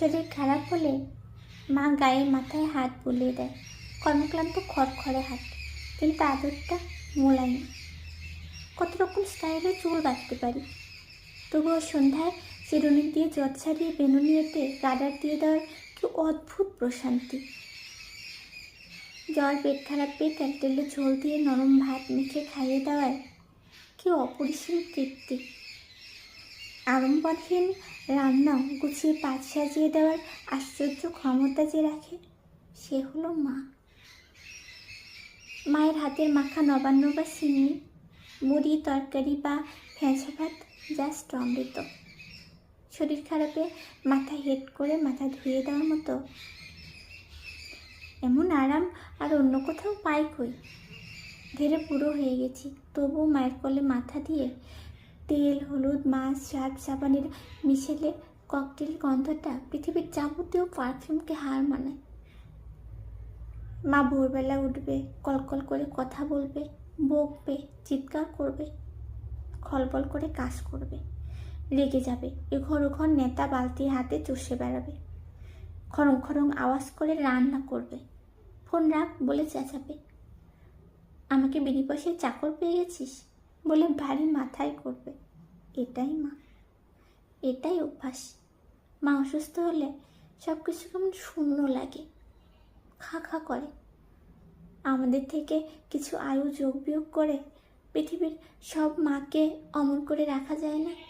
শরীর খারাপ হলে মা গায়ে মাথায় হাত বুলিয়ে দেয়। কর্মক্লান্ত খড়খড়ে হাত। কিন্তু আদরটা মোলায় না কত রকম স্টাইলে চুল বাঁধতে পারি। তবুও সন্ধ্যায় চিরুনি দিয়ে জট ছাড়িয়ে বেনুনিয়েতে রাডার দিয়ে দেওয়ার কি অদ্ভুত প্রশান্তি। জ্বর, পেট খারাপ পেয়ে তেলতেলে ঝোল দিয়ে নরম ভাত মেখে খাইয়ে দেওয়ায় কি অপরিসীম তৃপ্তি। আড়ম্বরহীন রান্নাও গুছিয়ে পাত সাজিয়ে দেওয়ার আশ্চর্য ক্ষমতা যে রাখে, সে হলো মা। মায়ের হাতের মাখা নবান্ন বা সিন্নি মুড়ি, তরকারি বা ফেঁচা ভাত জাস্ট অমৃত। শরীর খারাপে মাথা হেড করে মাথা ধুয়ে দেওয়ার মতো। এমন আরাম আর অন্য কোথাও পাই কই? ধীরে পুরো হয়ে গেছি, তবুও মায়ের কোলে মাথা দিয়ে তেল, হলুদ, মাছ সার্ফ সাবানের মিশেলে ককটেল গন্ধটা পৃথিবীর যাবতীয় পারফিউমকে হার মানায়। মা ভোরবেলা উঠবে, কলকল করে কথা বলবে, বকবে, চিৎকার করবে, খলবল করে কাজ করবে, রেগে যাবে এঘর ওঘর নেতা বালতি হাতে চষে বেড়াবে, খরং খরং আওয়াজ করে রান্না করবে, ফোন রাখ বলে চেঁচাবে। আমাকে বিনি পয়সায় চাকর পেয়ে গেছিস? বলে ভারী মাথায় করবে। এটাই মা। এটাই অভ্যাস। মা অসুস্থ হলে সব কিছু কেমন শূন্য লাগে। খা খা করে। আমাদের থেকে কিছু আয়ু যোগ বিয়োগ করে পৃথিবীর সব মাকে অমর করে রাখা যায় না।